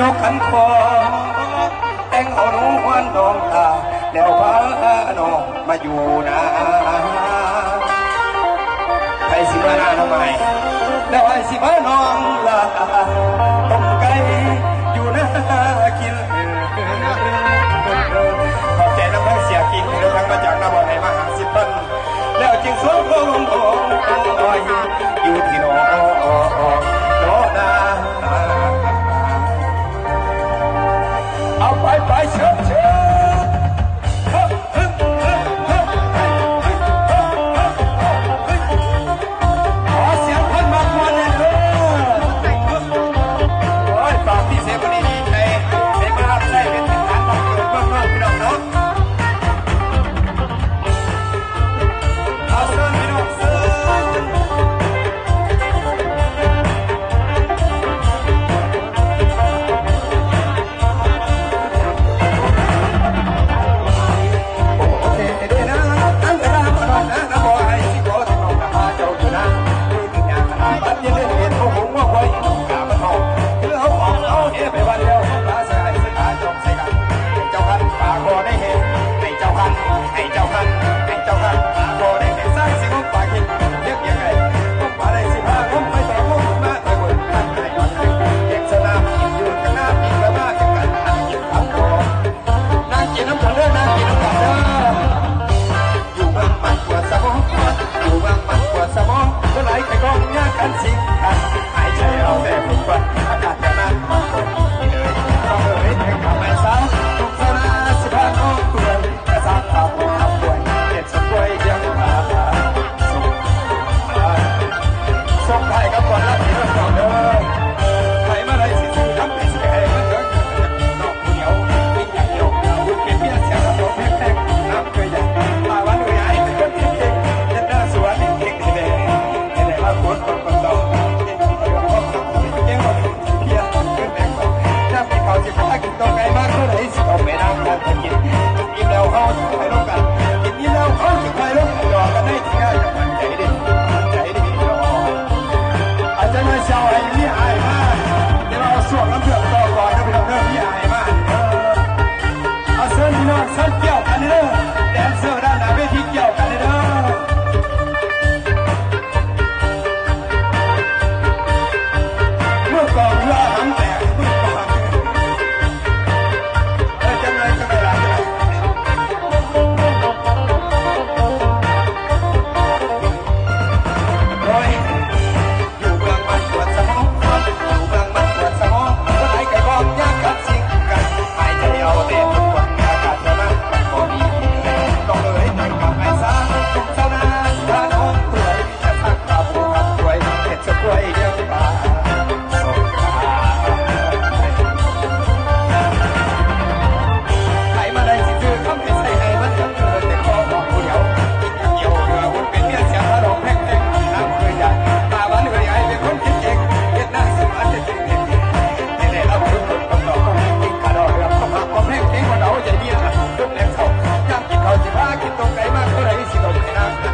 ยกขันคอแต่งเอาหนูควันดองตาแล้วพาน้องมาอยู่นะไปสิมาหน้าทำไมแล้วไอ้สิมาน้องละตกไกลอยู่นะ 弄几万出来一起弄呗啊！